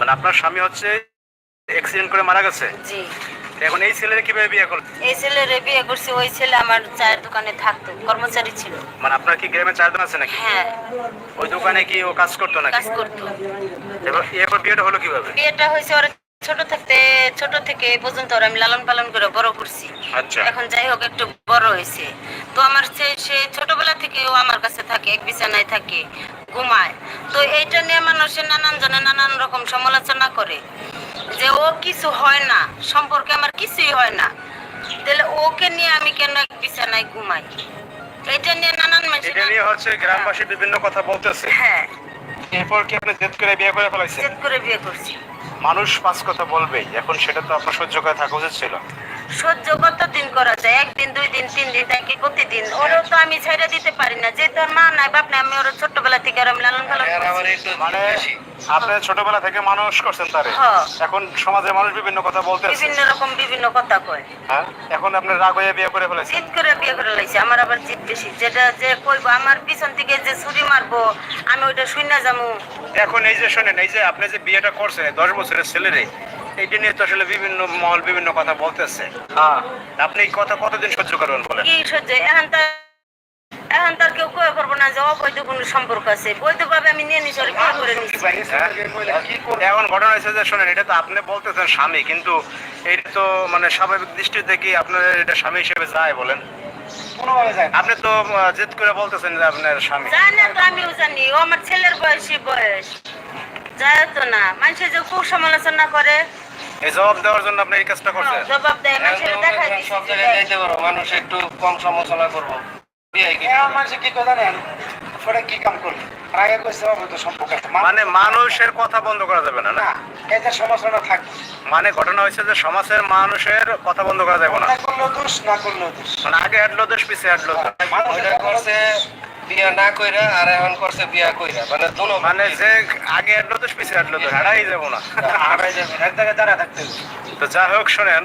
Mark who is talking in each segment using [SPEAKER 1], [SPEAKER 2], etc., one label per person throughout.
[SPEAKER 1] মানে আপনার স্বামী হচ্ছে অ্যাক্সিডেন্ট করে মারা গেছে?
[SPEAKER 2] জি।
[SPEAKER 1] এখন এই ছেলের কীভাবে বিয়ে করলেন
[SPEAKER 2] এই ছেলেরে বিয়ে করছি ওই ছেলে আমার চায়ের দোকানে থাকতো কর্মচারী ছিল।
[SPEAKER 1] মানে আপনার কি গ্রামে চার দোকান আছে নাকি?
[SPEAKER 2] হ্যাঁ।
[SPEAKER 1] ওই দোকানে কি ও কাজ করতো নাকি?
[SPEAKER 2] কাজ করতো।
[SPEAKER 1] এবার এরপর বিয়েটা হলো কীভাবে?
[SPEAKER 2] বিয়েটা হয়েছে ওর ছোট থাকতে ছোট থেকে এই পর্যন্ত ওর আমি লালন পালন করে বড় করছি।
[SPEAKER 1] আচ্ছা।
[SPEAKER 2] এখন যাই হোক একটু বড় হয়েছে। তো আমার সে সে ছোটবেলা থেকে ও আমার কাছে থাকে এক বিছানায় থাকে ঘুমায়। তো এইটা নিয়ে মানুষের নানান জনে নানান রকম সমালোচনা করে যে ও কিছু হয় না সম্পর্কে আমার কিছুই হয় না। তাহলে ওকে নিয়ে আমি কেন এক বিছানায় ঘুমাই? এটা নিয়ে নানান মানুষ
[SPEAKER 1] এটা নিয়ে হচ্ছে গ্রামবাসী বিভিন্ন কথা বলতেছে।
[SPEAKER 2] হ্যাঁ।
[SPEAKER 1] এরপর কি আপনি জেদ করে বিয়ে করে ফেলাইছেন?
[SPEAKER 2] জেদ করে বিয়ে করছি।
[SPEAKER 1] মানুষ পাঁচ কথা বলবেই এখন সেটা তো আপনার সহ্য করে থাকা উচিত ছিল।
[SPEAKER 2] সহ্য কত দিন করা যায়? একদিন দুই দিন তিন দিন তাকে ওরও তো আমি ছেড়ে দিতে পারি না। যে তোর মা নাই বাপ নাই আমি ওর ছোটবেলা থেকে আমি লালন পালন
[SPEAKER 1] মানে আপনি ছোটবেলা থেকে মানুষ করছেন তারে।
[SPEAKER 2] হ্যাঁ।
[SPEAKER 1] এখন সমাজের মানুষ বিভিন্ন কথা বলতেছে।
[SPEAKER 2] বিভিন্ন রকম বিভিন্ন কথা কয়।
[SPEAKER 1] হ্যাঁ? এখন আপনি রাগ হয়ে বিয়ে করে ফেলেছেন।
[SPEAKER 2] জিদ করে বিয়ে করে লাইছে। আমার আবার জিদ বেশি। যেটা যে কইবো আমার পিছন থেকে যে ছুরি মারবো আমি ওইটা শুনে যাব
[SPEAKER 1] এখন এই যে শোনেন এই যে আপনি যে বিয়েটা করছেন এই দশ বছরের ছেলেরে নিয়ে তো আসলে বিভিন্ন মহল বিভিন্ন কথা বলতেছে। হ্যাঁ আপনি এই কথা কতদিন সহ্য করবেন বলেন?
[SPEAKER 2] কি সহ্য? এখন তার এখন তার কেউ কয়ে করব না যে অবৈধ কোনো সম্পর্ক আছে। বৈধভাবে আমি নিয়ে নিছি বিয়ে করে নিচ্ছি
[SPEAKER 1] হ্যাঁ? এখন ঘটনা হয়েছে যে শোনেন এটা তো আপনি বলতেছেন স্বামী কিন্তু এটা তো মানে স্বাভাবিক দৃষ্টি কি আপনার এটা স্বামী হিসেবে যায় বলেন? আপনি তো জেদ করে বলতেছেন যে আপনার স্বামী।
[SPEAKER 2] জানি না তো আমিও জানি। ও আমার ছেলের বয়সী বয়স। যায় তো না। মানুষের যে খুব সমালোচনা করে
[SPEAKER 1] এই জবাব দেওয়ার জন্য আপনি এই কাজটা করছেন?
[SPEAKER 2] জবাব দেয় মানুষের দেখাই দিচ্ছে
[SPEAKER 3] সব জায়গায় যাইতে পারো মানুষ একটু কম সমালোচনা করব।
[SPEAKER 1] মানে মানুষের কথা বন্ধ করা যাবে না না?
[SPEAKER 4] সমালোচনা থাকবে
[SPEAKER 1] মানে ঘটনা হয়েছে যে সমাজের মানুষের কথা বন্ধ করা যাবে না।
[SPEAKER 4] করলেও দোষ না করলেও দোষ।
[SPEAKER 1] মানে আগে হাঁটলো দোষ পিছে হাঁটলো দোষ।
[SPEAKER 3] বিয়া না কইরা আর এখন করছে বিয়া কইরা মানে দুনো
[SPEAKER 1] মানে যে আগে হাঁটলো দোষ হারাই যাব না।
[SPEAKER 4] হারাই যাবে এক জায়গায় দাঁড়া থাকতে
[SPEAKER 1] তো যাই হোক শোনেন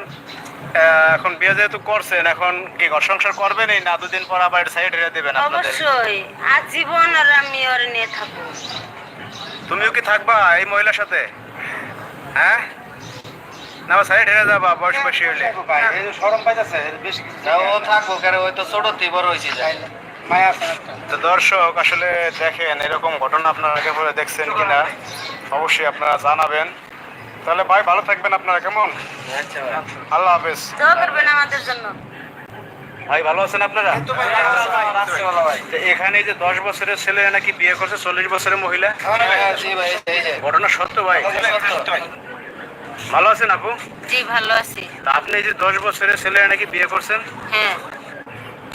[SPEAKER 1] এখন বিয়ে যেহেতু করছেন এখন কি ঘর সংসার করবেন এই না দুদিন পর আবার সাইড হয়ে দেবেন আপনাদের?
[SPEAKER 2] অবশ্যই আজীবন আর আমি ওর নিয়ে থাকব।
[SPEAKER 1] তুমিও কি থাকবা এই মহিলার সাথে? হ্যাঁ? না সাইড হেরে যাবা বয়স বেশি হইলে।
[SPEAKER 4] ভাই, এই শরম পাইতেছে বেশি
[SPEAKER 3] ও থাকব কারণ ওই তো ছোটতেই বড় হয়েছে যায়।
[SPEAKER 1] তো দর্শক আসলে দেখেন এরকম ঘটনা আপনারা আগে পরে দেখছেন কিনা অবশ্যই আপনারা জানাবেন। তাহলে ভাই ভালো থাকবেন আপনারা কেমন?
[SPEAKER 3] আচ্ছা
[SPEAKER 1] আল্লাহ হাফেজ।
[SPEAKER 2] আমাদের জন্য।
[SPEAKER 1] ভাই ভালো আছেন আপনারা? তো এখানে যে দশ বছরের ছেলে নাকি বিয়ে করছে চল্লিশ বছরের মহিলা?
[SPEAKER 3] জি ভাই
[SPEAKER 1] ঘটনা সত্য ভাই? ভালো আছেন আপু?
[SPEAKER 2] জি ভালো আছি।
[SPEAKER 1] তা আপনি যে দশ বছরের ছেলে নাকি বিয়ে করছেন?
[SPEAKER 2] হ্যাঁ।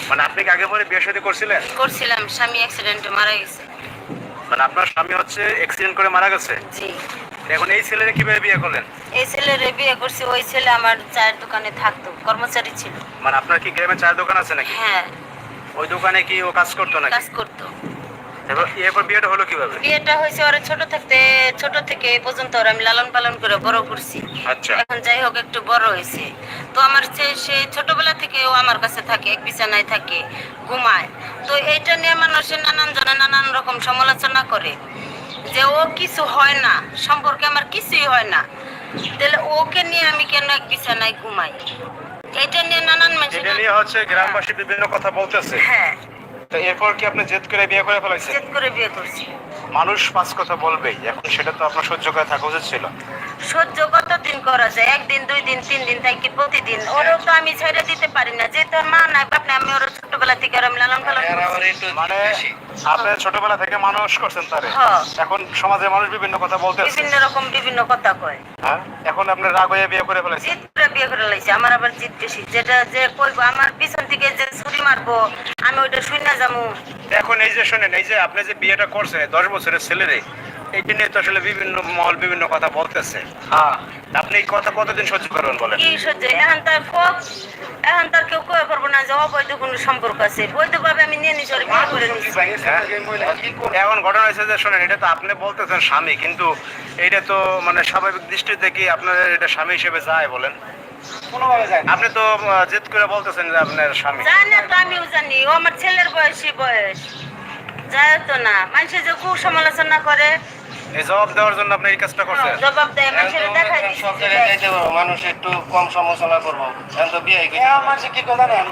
[SPEAKER 1] মানে আপনি কি আগে পরে বিয়ে শাদী করছিলেন?
[SPEAKER 2] করছিলাম স্বামী অ্যাক্সিডেন্টে মারা গেছে।
[SPEAKER 1] মানে আপনার স্বামী হচ্ছে অ্যাক্সিডেন্ট করে মারা গেছে?
[SPEAKER 2] জি।
[SPEAKER 1] এখন এই ছেলেরে কীভাবে বিয়ে করলেন?
[SPEAKER 2] এই ছেলেরে বিয়ে করছি ওই ছেলে আমার চায়ের দোকানে থাকতো কর্মচারী ছিল।
[SPEAKER 1] মানে আপনার কি গ্রামে চায়ের দোকান আছে নাকি?
[SPEAKER 2] হ্যাঁ।
[SPEAKER 1] ওই দোকানে কি ও কাজ করতো নাকি?
[SPEAKER 2] কাজ করতো।
[SPEAKER 1] এবার এরপর বিয়েটা হলো কীভাবে?
[SPEAKER 2] বিয়েটা হয়েছে ওর ছোট থাকতে ছোট থেকে এই পর্যন্ত ওর আমি লালন পালন করে বড় করছি।
[SPEAKER 1] আচ্ছা।
[SPEAKER 2] এখন যাই হোক একটু বড় হয়েছে। তো আমার সে সে ছোটবেলা থেকে ও আমার কাছে থাকে এক বিছানায় থাকে ঘুমায়। তো এইটা নিয়ে মানুষের নানান জনে নানান রকম সমালোচনা করে যে ও কিছু হয় না সম্পর্কে আমার কিছুই হয় না। তাহলে ওকে নিয়ে আমি কেন এক বিছানায় ঘুমাই? এটা নিয়ে নানান মানুষ
[SPEAKER 1] এটা নিয়ে হচ্ছে গ্রামবাসী বিভিন্ন কথা বলতেছে।
[SPEAKER 2] হ্যাঁ।
[SPEAKER 1] তো এরপর কি আপনি জেদ করে বিয়ে করে ফেলাইছেন?
[SPEAKER 2] জেদ করে বিয়ে করছি।
[SPEAKER 1] মানুষ পাঁচ কথা বলবেই। এখন সেটা তো আপনার সহ্য করে থাকা উচিত ছিল।
[SPEAKER 2] সহ্য কত দিন করা যায়? একদিন দুই দিন তিন দিন তাই কি প্রতিদিন। ওরও তো আমি ছেড়ে দিতে পারি না। যে তোর মা নাই বাপ নাই আমি ওর ছোটবেলা থেকে আমি লালন পালন
[SPEAKER 3] একটু
[SPEAKER 1] মানে আপনি ছোটবেলা থেকে মানুষ করছেন তারে।
[SPEAKER 2] হ্যাঁ।
[SPEAKER 1] এখন সমাজের মানুষ বিভিন্ন কথা বলতেছে।
[SPEAKER 2] বিভিন্ন রকম বিভিন্ন কথা কয়।
[SPEAKER 1] হ্যাঁ? এখন আপনি রাগ হয়ে বিয়ে করে ফেলেছেন
[SPEAKER 2] জিদ করে বিয়ে করে লাইছে। আমার আবার জিদ বেশি। যেটা যে কইবো আমার পিছন থেকে যে ছুরি মারবো আমি ওইটা শুনে যাব
[SPEAKER 1] এখন এই যে শোনেন এই যে আপনি যে বিয়েটা করছেন দশ বছরের ছেলেরে এইটা নিয়ে তো আসলে বিভিন্ন মহল বিভিন্ন কথা বলতেছে।
[SPEAKER 4] হ্যাঁ।
[SPEAKER 1] আপনি এই কথা কতদিন সহ্য করবেন বলেন?
[SPEAKER 2] কি সহ্য? এখন তার ফোক এখন তার কেউ কয়ে করব না যে অবৈধ কোনো সম্পর্ক আছে। বৈধভাবে আমি নিয়ে নিছি বিয়ে করে নিছি?
[SPEAKER 1] এখন ঘটনা হয়েছে যে শোনেন এটা তো আপনি বলতেছেন স্বামী কিন্তু এটা তো মানে স্বাভাবিক দৃষ্টিতে কি আপনার এটা স্বামী হিসেবে যায় বলেন? আপনি তো জেদ করে বলতেছেন যে আপনার স্বামী।
[SPEAKER 2] জানি না তো আমিও জানি ও আমার ছেলের বয়সী বয়স। যায় তো না মানুষে যে খুব সমালোচনা করে।
[SPEAKER 1] এই জবাব দেওয়ার জন্য আপনি এই কাজটা করছেন?
[SPEAKER 2] জবাব দেয় মানুষের দেখাই
[SPEAKER 3] সব জায়গায় যাইতে পারব মানুষ একটু কম সমালোচনা করব। এখন তো বিয়ে
[SPEAKER 4] এ আমার যে কি কথা জানেন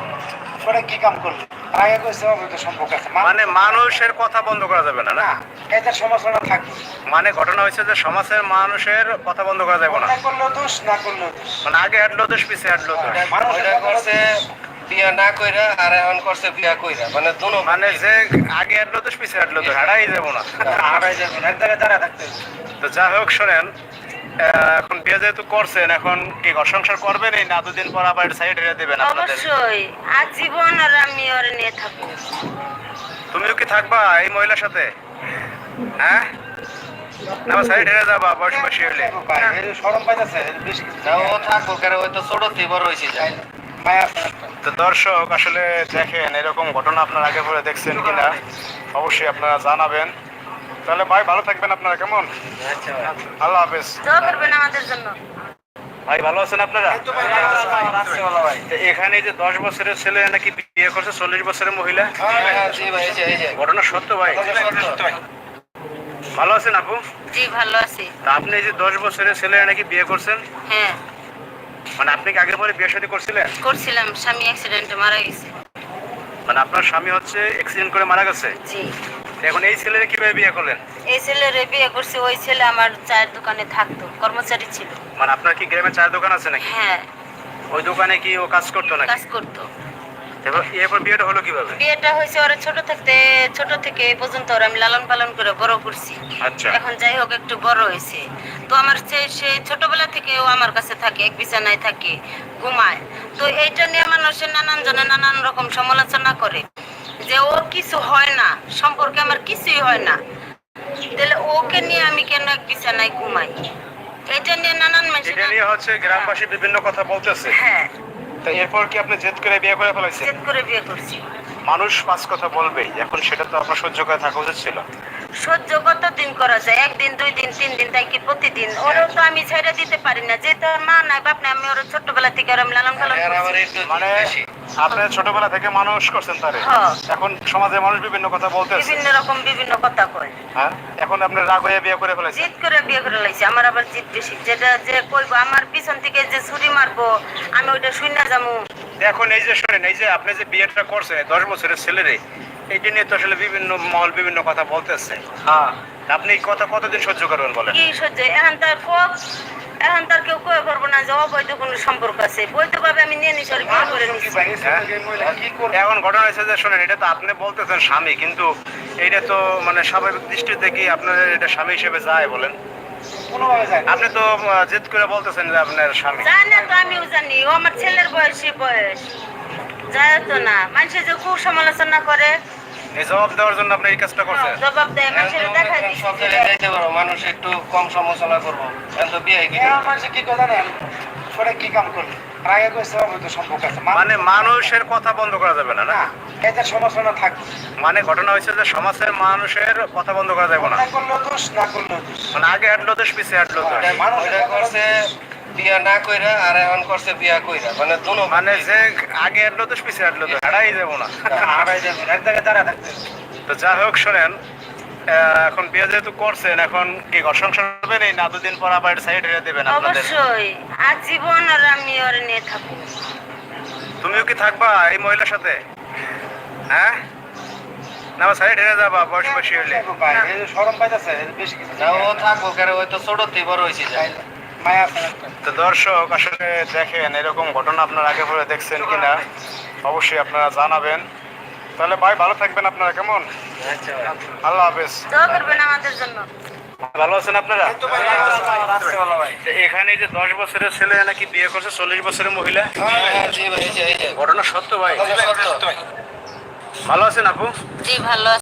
[SPEAKER 4] ওরা কি কাম করল? আর কইছে অবৈধ সম্পর্ক আছে।
[SPEAKER 1] মানে মানুষের কথা বন্ধ করা যাবে না না?
[SPEAKER 4] না এদের সমালোচনা থাকবে।
[SPEAKER 1] মানে ঘটনা হয়েছে যে সমাজের মানুষের কথা বন্ধ করা যাবে না।
[SPEAKER 4] না করলেও দোষ না করলেও দোষ।
[SPEAKER 1] মানে আগে হাঁটলো দোষ পিছিয়ে হাঁটলো দোষ।
[SPEAKER 3] ওইটা করছে বিয়া না কইরা আর এখন করছে বিয়া কইরা। মানে দুনো
[SPEAKER 1] মানে যে আগে হাঁটলো দোষ পিছিয়ে হাঁটলো দোষ। হারাই যাব না।
[SPEAKER 4] আড়াই যাবেন এক জায়গায় দাঁড়া থাকতে
[SPEAKER 1] তো যাই হোক শোনেন এখন বিয়ে যেহেতু করছেন এখন কি ঘর সংসার করবেন? এই না দুদিন পর আবার সাইড হেরে দেবেন আপনাদের?
[SPEAKER 2] অবশ্যই। আজীবন আর আমি ওরে নিয়ে থাকব।
[SPEAKER 1] তুমিও কি থাকবা এই মহিলার সাথে? হ্যাঁ? না সাইড হেরে যাবা বয়স বেশি হলে
[SPEAKER 4] ভাই, এই যে শরম পাইতেছে এই বেশি কিছু
[SPEAKER 3] না ও থাকব কারণ ওই তো ছোট বড় হয়েছে যায়
[SPEAKER 4] মায়া আছে একটা।
[SPEAKER 1] তো দর্শক আসলে দেখেন এরকম ঘটনা আপনার আগে পরে দেখছেন কিনা অবশ্যই আপনারা জানাবেন। তাহলে ভাই ভালো থাকবেন আপনারা কেমন?
[SPEAKER 3] আচ্ছা
[SPEAKER 1] আল্লাহ হাফেজ।
[SPEAKER 2] দোয়া করবেন আমাদের জন্য।
[SPEAKER 1] ভাই ভালো আছেন আপনারা? এখানে যে দশ বছরের ছেলে নাকি বিয়ে করছে চল্লিশ বছরের মহিলা?
[SPEAKER 3] হ্যাঁ জি ভাই এই যে এই যে।
[SPEAKER 1] ঘটনা সত্য ভাই? ভালো আছেন আপু?
[SPEAKER 2] জি ভালো আছি।
[SPEAKER 1] তা আপনি যে দশ বছরের ছেলে নাকি বিয়ে করছেন?
[SPEAKER 2] হ্যাঁ।
[SPEAKER 1] মানে আপনি কি আগে পরে বিয়ে শাদী করছিলেন?
[SPEAKER 2] করছিলাম স্বামী অ্যাক্সিডেন্টে মারা গেছে।
[SPEAKER 1] মানে আপনার স্বামী হচ্ছে অ্যাক্সিডেন্ট করে মারা গেছে?
[SPEAKER 2] জি।
[SPEAKER 1] এখন এই ছেলের কীভাবে বিয়ে করলেন?
[SPEAKER 2] এই ছেলেরে বিয়ে করছে ওই ছেলে আমার চায়ের দোকানে থাকতো কর্মচারী ছিল।
[SPEAKER 1] মানে আপনার কি গ্রামে চায়ের দোকান আছে নাকি?
[SPEAKER 2] হ্যাঁ।
[SPEAKER 1] ওই দোকানে কি ও কাজ করতো নাকি?
[SPEAKER 2] কাজ করতো।
[SPEAKER 1] এরপর বিয়েটা হলো কীভাবে?
[SPEAKER 2] বিয়েটা হয়েছে ওরা ছোট থাকতে ছোট থেকে এই পর্যন্ত ওরা আমি লালন পালন করে বড় করছি।
[SPEAKER 1] আচ্ছা।
[SPEAKER 2] এখন যাই হোক একটু বড় হয়েছে। তো আমার সে সে ছোটবেলা থেকে ও আমার কাছে থাকে এক বিছানায় থাকে ঘুমায়। তো এইটা নিয়ে মানুষের নানান জনে নানান রকম সমালোচনা করে। যে ও কিছু হয় না সম্পর্কে আমার কিছুই হয় না। তাহলে ওকে নিয়ে আমি কেন এক বিছানায় ঘুমাই? এটা নিয়ে নানান মানুষের
[SPEAKER 1] এটা নিয়ে হচ্ছে গ্রামবাসী বিভিন্ন কথা বলতেছে।
[SPEAKER 2] হ্যাঁ।
[SPEAKER 1] তো এরপর কি আপনি জেদ করে বিয়ে করে ফেলাইছেন?
[SPEAKER 2] জেদ করে বিয়ে করছি।
[SPEAKER 1] মানুষ পাঁচ কথা বলবেই এখন সেটা তো আপনার সহ্য করে থাকা উচিত ছিল।
[SPEAKER 2] সহ্য কত দিন করা যায়? একদিন দুই দিন তিন দিন তাই কি প্রতিদিন? ওরও তো আমি ছেড়ে দিতে পারি না। মা নাই বাপ নাই আমি ওর ছোটবেলা থেকে ওর লালন পালন করছি।
[SPEAKER 1] মানে আপনি ছোটবেলা থেকে মানুষ করছেন তারে।
[SPEAKER 2] হ্যাঁ।
[SPEAKER 1] এখন সমাজের মানুষ বিভিন্ন কথা বলতেছে।
[SPEAKER 2] বিভিন্ন রকম বিভিন্ন কথা কয়।
[SPEAKER 1] হ্যাঁ? এখন আপনি রাগ হয়ে বিয়ে করে ফেলেছেন
[SPEAKER 2] জিদ করে বিয়ে করে লাইছি। আমার আবার জিদ বেশি। যেটা যে কইবো আমার পিছন থেকে যে ছুরি মারবো আমি ওইটা শুনে যাব
[SPEAKER 1] এখন এই যে শোনেন এই যে আপনি যে বিয়েটা করছেন দশ বছরের ছেলেরে নিয়ে তো আসলে বিভিন্ন মহল বিভিন্ন কথা বলতেছে।
[SPEAKER 3] হ্যাঁ।
[SPEAKER 1] আপনি এই কথা কতদিন সহ্য করবেন বলেন?
[SPEAKER 2] কি সহ্য? এখন তার কোক এখন তার কেউ কয়ে করব না যে অবৈধ কোনো সম্পর্ক আছে। বৈধভাবে আমি নিয়ে নিছি করে নিছি?
[SPEAKER 4] করবে?
[SPEAKER 1] এখন ঘটনা হয়েছে যে শোনেন এটা তো আপনি বলতেছেন স্বামী কিন্তু এইটা তো মানে স্বাভাবিক দৃষ্টিতে কি আপনার এটা স্বামী হিসেবে যায় বলেন। আপনি তো জেদ করে বলতেছেন যে আপনার স্বামী
[SPEAKER 2] জানি না তো আমিও জানি। ও আমার ছেলের বয়সী বয়স। যায় তো না। মানুষের যে খুব সমালোচনা করে
[SPEAKER 1] এই জবাব দেওয়ার জন্য আপনি এই কাজটা করছেন?
[SPEAKER 2] জবাব দেয় মানুষের
[SPEAKER 3] এখন সব জায়গায় যাইতে পারব মানুষ একটু কম সমালোচনা করব। এখন তো বিয়ে
[SPEAKER 4] এ আমার কি কথা ওরা কি কাম আগে কইছে সম্পর্ক আছে।
[SPEAKER 1] মানে মানুষের কথা বন্ধ করা যাবে না না?
[SPEAKER 4] এদের সমালোচনা থাকবে
[SPEAKER 1] মানে ঘটনা হয়েছে যে সমাজের মানুষের কথা বন্ধ করা যাবে না?
[SPEAKER 4] না করলেও দোষ না করলেও দোষ।
[SPEAKER 1] মানে আগে হাঁটলো দোষ পিছিয়ে হাঁটলো দোষ।
[SPEAKER 3] ওইটা করছে বিয়া না কইরা আর এখন করছে বিয়া কইরা মানে দুনো
[SPEAKER 1] মানে যে আগে দোষ পিছিয়ে হাঁটলো দোষ হারাই যাব না।
[SPEAKER 4] আড়াই যাবেন এক জায়গায় দাঁড়া থাকতে। হবে।
[SPEAKER 1] তো যাই হোক শোনেন এখন বিয়ে যেহেতু করছেন এখন কি ঘর সংসার করবেন এই না দুদিন পর আবার সাইড হেরে দেবেন আপনাদের?
[SPEAKER 2] অবশ্যই আজীবন আর আমি ওর নিয়ে থাকব।
[SPEAKER 1] তুমিও কি থাকবা এই মহিলার সাথে? হ্যাঁ? না সাইড হেরে যাবা বয়স বেশি হলে
[SPEAKER 4] এই পাইতেছে বেশি কিছু
[SPEAKER 3] না ও থাকব কারণ ওই তো ছোট বড় হয়েছে যায়।
[SPEAKER 1] তো দর্শক আসলে দেখেন এরকম ঘটনা আপনার আগে পরে দেখছেন কিনা অবশ্যই আপনারা জানাবেন। তাহলে ভাই ভালো থাকবেন আপনারা কেমন?
[SPEAKER 3] আচ্ছা
[SPEAKER 1] আল্লাহ হাফেজ। ভালো আছেন আপনারা।
[SPEAKER 4] তো
[SPEAKER 1] এখানে যে দশ বছরের ছেলে নাকি বিয়ে করছে চল্লিশ বছরের মহিলা?
[SPEAKER 3] হ্যাঁ জি ভাই এই যে এই যে
[SPEAKER 1] ঘটনা সত্য। ভাই ভালো আছেন আপু?
[SPEAKER 2] জি ভালো